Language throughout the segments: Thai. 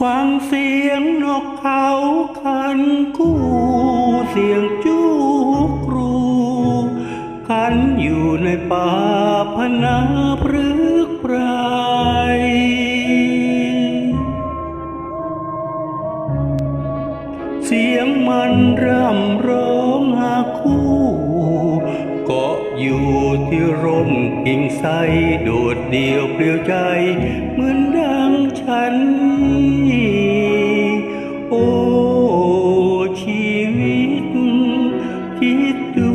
ฟังเสียงนกเขาคันคู่ เสียงจูกรู คันอยู่ในป่าพนาพฤกษ์ไพรเสียงมันร่ำร้องหาคู่เกาะอยู่ที่ร่มกิ่งไทรโดดเดี่ยวเปลี่ยวใจเหมือนดัง ฉันนี้โอ้ชีวิต คิดดู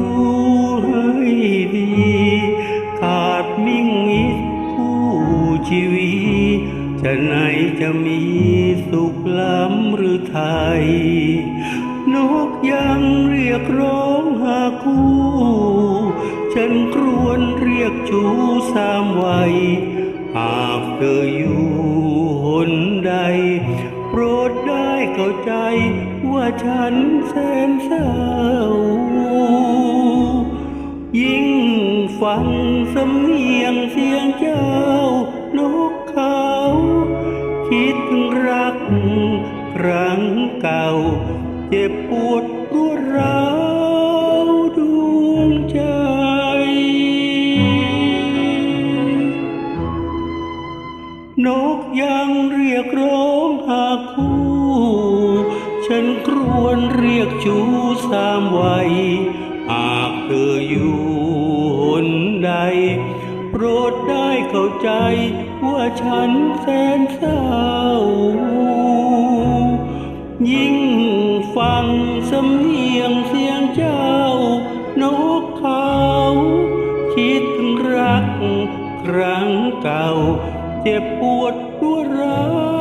ให้ดี ขาดมิ่งมิตรคู่ชีวิต จะไหนจะมีสุขล้ำหรือไทย นกยังเรียกร้องหาคู่ฉันครวญเรียกชูสามวัย หากเธออยู่หนใด โปรดได้เข้าใจว่าฉันแสนเศร้า ยิ่งฟังสำเนียงเสียงเจ้านกเขา คิดถึงรักครั้งเก่า เจ็บปวดรวดร้าว นกยังเรียกร้องหาคู่ ฉันครวญเรียกชูสามวัยหากเธออยู่หนใด โปรดได้เข้าใจว่าฉันแสนเศร้า ยิ่งฟังสำเนียงเสียงเจ้า นกเขา คิดรักครั้งเก่า เจ็บปวดรัวร้าว